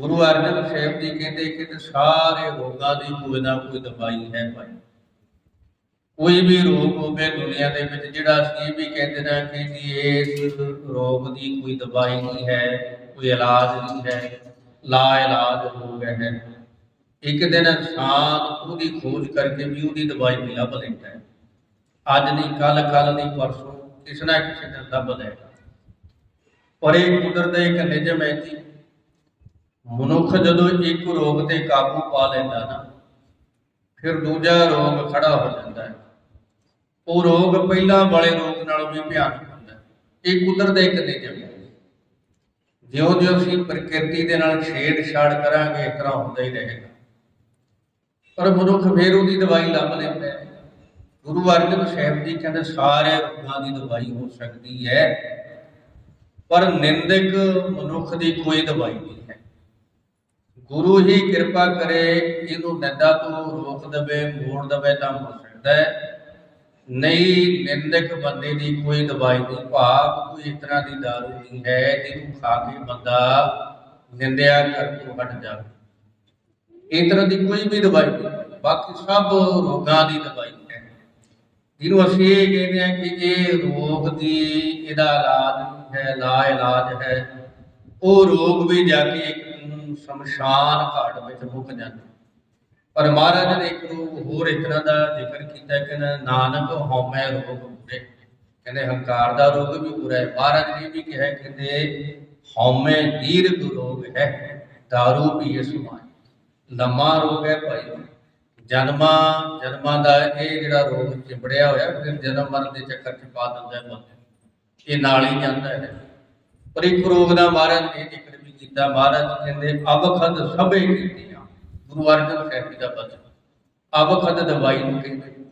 ਗੁਰੂ ਅਰਜਨ ਸਾਹਿਬ ਜੀ ਕਹਿੰਦੇ ਕਿ ਤੇ ਸਾਰੇ ਰੋਗਾਂ ਦੀ ਕੋਈ ਨਾ ਕੋਈ ਦਵਾਈ ਹੈ ਭਾਈ। ਕੋਈ ਵੀ ਰੋਗ ਹੋਵੇ ਦੁਨੀਆ ਦੇ ਵਿੱਚ, ਜਿਹੜਾ ਅਸੀਂ ਇਹ ਵੀ ਕਹਿੰਦੇ ਨਾ ਕਿ ਜੀ ਇਸ ਰੋਗ ਦੀ ਕੋਈ ਦਵਾਈ ਨਹੀਂ ਹੈ, ਕੋਈ ਇਲਾਜ ਨਹੀਂ ਹੈ ਲਾ ਇਲਾਜ ਹੋ ਗਿਆ ਹੈ। ਇੱਕ ਦਿਨ ਇਨਸਾਨ ਉਹਦੀ ਖੋਜ ਕਰਕੇ ਵੀ ਉਹਦੀ ਦਵਾਈ ਵੀ ਲੱਭ ਲੈਂਦਾ ਹੈ। ਅੱਜ ਨਹੀਂ ਕੱਲ ਕੱਲ ਨਹੀਂ, ਪਰਸੋਂ, ਕਿਸੇ ਨਾ ਕਿਸੇ ਦਿਨ ਲੱਭ ਲਏਗਾ ਪਰ ਇਹ ਕੁਦਰਤ ਦਾ ਇੱਕ ਨਿਯਮ ਹੈ ਜੀ ਮਨੁੱਖ ਜਦੋਂ ਇੱਕ ਰੋਗ ਤੇ ਕਾਬੂ ਪਾ ਲੈਂਦਾ ਨਾ, ਫਿਰ ਦੂਜਾ ਰੋਗ ਖੜਾ ਹੋ ਜਾਂਦਾ ਹੈ। ਉਹ ਰੋਗ ਪਹਿਲਾਂ ਵਾਲੇ ਰੋਗ ਨਾਲੋਂ ਵੀ ਭਿਆਨਕ ਹੁੰਦਾ ਹੈ। ਇਹ ਕੁਦਰਤ ਦਾ ਇੱਕ ਨਿਯਮ ਹੈ। ਜਿਉਂ-ਜਿਉਂ ਅਸੀਂ ਪ੍ਰਕਿਰਤੀ ਦੇ ਨਾਲ ਛੇੜਛਾੜ ਕਰਾਂਗੇ, ਇਸ ਤਰ੍ਹਾਂ ਹੁੰਦਾ ਹੀ ਰਹੇਗਾ। ਪਰ ਮਨੁੱਖ ਫੇਰ ਉਹਦੀ ਦਵਾਈ ਲੱਭ ਲੈਂਦਾ ਹੈ। ਗੁਰੂ ਅਰਜਨ ਸਾਹਿਬ ਜੀ ਕਹਿੰਦੇ, ਸਾਰੇ ਰੋਗਾਂ ਦੀ ਦਵਾਈ ਹੋ ਸਕਦੀ ਹੈ, ਪਰ ਨਿੰਦਕ ਮਨੁੱਖ ਦੀ ਕੋਈ ਦਵਾਈ ਨਹੀਂ ਹੈ। ਗੁਰੂ ਹੀ ਕਿਰਪਾ ਕਰੇ, ਇਹਨੂੰ ਨਿੰਦਾ ਤੋਂ ਰੋਕ ਦੇਵੇ, ਮੋੜ ਦੇਵੇ ਤਾਂ ਹੋ ਸਕਦਾ ਹੈ। ਨਹੀਂ, ਨਿੰਦਕ ਬੰਦੇ ਦੀ ਕੋਈ ਦਵਾਈ ਨਹੀਂ, ਭਾਵ ਕੋਈ ਇਸ ਤਰ੍ਹਾਂ ਦੀ ਦਾਰੂ ਨਹੀਂ ਹੈ, ਜਿਹਨੂੰ ਖਾ ਕੇ ਬੰਦਾ ਨਿੰਦਿਆ ਕਰ ਤੋਂ ਹਟ ਜਾਵੇ। ਇਸ ਦੀ ਕੋਈ ਵੀ ਦਵਾਈ ਨਹੀਂ, ਬਾਕੀ ਸਭ ਰੋਗਾਂ ਦੀ ਦਵਾਈ ਹੈ। ਜਿਹਨੂੰ ਅਸੀਂ ਇਹ ਕਹਿੰਦੇ ਹਾਂ ਕਿ ਇਹ ਰੋਗ ਦੀ, ਇਹਦਾ ਇਲਾਜ ਨਹੀਂ ਹੈ ਲਾ ਇਲਾਜ ਹੈ। ਉਹ ਰੋਗ ਵੀ ਜਾ ਕੇ ਇੱਕ ਸ਼ਮਸ਼ਾਨ ਘਾਟ ਵਿੱਚ ਮੁੱਕ ਜਾਂਦਾ। ਪਰ ਮਹਾਰਾਜ ਨੇ ਇੱਕ ਨੂੰ ਹੋਰ ਇਸ ਦਾ ਜ਼ਿਕਰ ਕੀਤਾ ਕਿ ਨਾਨਕ ਹਉਮੈ ਰੋਗ ਪੂਰੇ ਕਹਿੰਦੇ ਹੰਕਾਰ ਦਾ ਰੋਗ ਵੀ ਪੂਰਾ ਹੈ। ਮਹਾਰਾਜ ਨੇ ਵੀ ਕਿਹਾ, ਕਹਿੰਦੇ ਹਉਮੈ ਦੀਰਘ ਰੋਗ ਹੈ दारू ਪੀਏ ਸਮਾਨ ਲੰਮਾ ਰੋਗ ਹੈ ਭਾਈ। ਜਨਮਾਂ ਜਨਮਾਂ ਦਾ ਇਹ ਜਿਹੜਾ ਰੋਗ ਚਿੰਬੜਿਆ ਹੋਇਆ, ਫਿਰ ਜਨਮ ਮਰਨ ਦੇ ਚੱਕਰ 'ਚ ਪਾ ਦਿੰਦਾ ਹੈ ਬੰਦੇ ਇਹ ਨਾਲ ਹੀ ਜਾਂਦਾ ਹੈ। ਪਰ ਇੱਕ ਰੋਗ ਦਾ ਮਹਾਰਾਜ ਨੇ ਜ਼ਿਕਰ ਵੀ ਕੀਤਾ ਮਹਾਰਾਜ ਕਹਿੰਦੇ ਅਵਖਦ ਸਭੇ ਕੀਤੀਆਂ। ਗੁਰੂ ਅਰਜਨ ਸਾਹਿਬ ਜੀ ਦਾ ਬਚਨ। ਅਵਖਦ ਦਵਾਈ ਨੂੰ ਕਹਿੰਦੇ।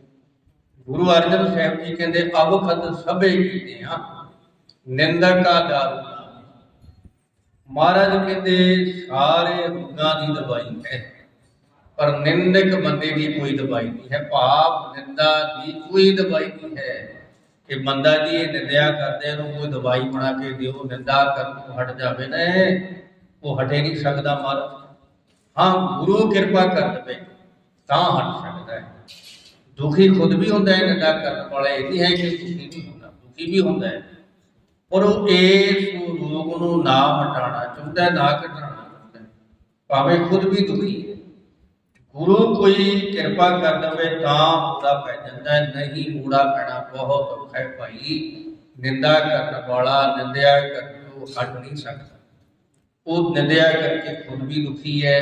ਗੁਰੂ ਅਰਜਨ ਸਾਹਿਬ ਜੀ ਕਹਿੰਦੇ ਅਵਖਦ ਸਭੇ ਕੀਤੀਆਂ। ਨਿੰਦਕ ਦਾਰੂ ਮਹਾਰਾਜ ਕਹਿੰਦੇ, ਸਾਰੇ ਰੋਗਾਂ ਦੀ ਦਵਾਈ ਹੈ। ਪਰ ਨਿੰਦਕ ਬੰਦੇ ਦੀ ਕੋਈ ਦਵਾਈ ਨਹੀਂ ਹੈ। ਭਾਵ ਨਿੰਦਾ ਦੀ ਕੋਈ ਦਵਾਈ ਨਹੀਂ ਹੈ। ਕਿ ਬੰਦਾ ਜੀ ਇਹ ਨਿੰਦਿਆ ਕਰਦੇ ਨੂੰ ਕੋਈ ਦਵਾਈ ਬਣਾ ਕੇ ਦਿਓ, ਨਿੰਦਾ ਕਰਨ ਤੋਂ ਹਟ ਜਾਵੇ ਨਾ ਉਹ ਹਟੇ ਨਹੀਂ ਸਕਦਾ ਮਹਾਰਾਜ ਹਾਂ ਗੁਰੂ ਕਿਰਪਾ ਕਰ ਦੇਵੇ ਤਾਂ ਹਟ ਸਕਦਾ ਹੈ। ਦੁਖੀ ਖੁਦ ਵੀ ਹੁੰਦਾ ਹੈ ਨਿੰਦਾ ਕਰਨ ਵਾਲਾ ਇਹ ਨਹੀਂ ਹੈ ਕਿ ਦੁਖੀ ਨਹੀਂ ਹੁੰਦਾ ਦੁਖੀ ਵੀ ਹੁੰਦਾ ਹੈ। ਪਰ ਉਹ ਇਸ ਰੋਗ ਨੂੰ ਨਾ ਹਟਾਉਣਾ ਚਾਹੁੰਦਾ ਨਾ ਘਟਾਉਣਾ ਚਾਹੁੰਦਾ ਭਾਵੇਂ ਖੁਦ ਵੀ ਦੁਖੀ ਹੈ। ਗੁਰੂ ਕੋਈ ਕਿਰਪਾ ਕਰ ਦਵੇ ਤਾਂ ਮੂੜਾ ਪੈ ਜਾਂਦਾ ਹੈ, ਨਹੀਂ ਮੂੜਾ ਪੈਣਾ ਬਹੁਤ ਔਖਾ ਹੈ ਭਾਈ। ਨਿੰਦਾ ਕਰਨ ਵਾਲਾ ਨਿੰਦਿਆ ਕਰਨ ਤੋਂ ਹਟ ਨਹੀਂ ਸਕਦਾ। ਉਹ ਨਿੰਦਿਆ ਕਰਕੇ ਖੁਦ ਵੀ ਦੁਖੀ ਹੈ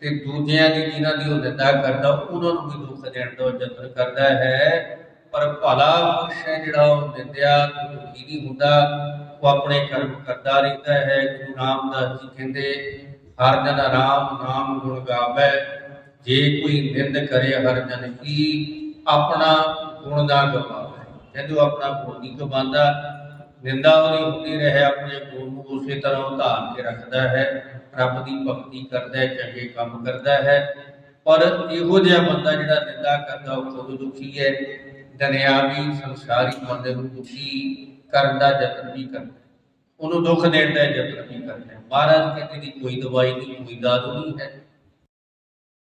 ਤੇ ਦੂਜਿਆਂ ਦੀ, ਜਿਨ੍ਹਾਂ ਦੀ ਉਹ ਨਿੰਦਾ ਕਰਦਾ, ਉਹਨਾਂ ਨੂੰ ਵੀ ਦੁੱਖ ਦੇਣ ਦਾ ਉਹ ਯਤਨ ਕਰਦਾ ਹੈ। ਪਰ ਭਲਾ ਪੁਰਸ਼ ਹੈ ਜਿਹੜਾ ਉਹ ਨਿੰਦਿਆ ਤੋਂ ਦੁਖੀ ਨਹੀਂ ਹੁੰਦਾ। ਉਹ ਆਪਣੇ ਕਰਮ ਕਰਦਾ ਰਹਿੰਦਾ ਹੈ। ਗੁਰੂ ਰਾਮਦਾਸ ਜੀ ਕਹਿੰਦੇ, ਹਰ ਜਨ ਰਾਮ ਨਾਮ ਗੁਣ ਗਾਵੇ। ਜੇ ਕੋਈ ਨਿੰਦ ਕਰੇ, ਹਰ ਜਨ ਕੀ ਆਪਣਾ ਗੁਣ ਨਾ ਗਵਾਵੇ। ਜਦੋਂ ਆਪਣਾ ਗੁਣ ਨਹੀਂ ਗਵਾਉਂਦਾ। ਨਿੰਦਾ ਉਹਦੀ ਹੁੰਦੀ ਰਹੇ, ਆਪਣੇ ਗੁਣ ਨੂੰ ਉਸੇ ਤਰ੍ਹਾਂ ਉਹ ਕੇ ਰੱਖਦਾ ਹੈ। ਰੱਬ ਦੀ ਭਗਤੀ ਕਰਦਾ ਹੈ, ਚੰਗੇ ਕੰਮ ਕਰਦਾ ਹੈ। ਪਰ ਇਹੋ ਜਿਹਾ ਬੰਦਾ ਜਿਹੜਾ ਨਿੰਦਾ ਕਰਦਾ, ਉਹ ਖੁਦ ਦੁਖੀ ਹੈ। ਦੁਨਿਆਵੀ ਸੰਸਾਰੀ ਬੰਦੇ ਨੂੰ ਦੁਖੀ ਕਰਨ ਦਾ ਯਤਨ ਵੀ ਕਰਦਾ ਉਹਨੂੰ ਦੁੱਖ ਦੇਣ ਦਾ ਯਤਨ ਵੀ ਕਰਦਾ ਹੈ। ਮਹਾਰਾਜ ਕਹਿੰਦੇ ਦੀ ਕੋਈ ਦਵਾਈ ਨਹੀਂ, ਕੋਈ ਦਾਰੂ ਨਹੀਂ ਹੈ।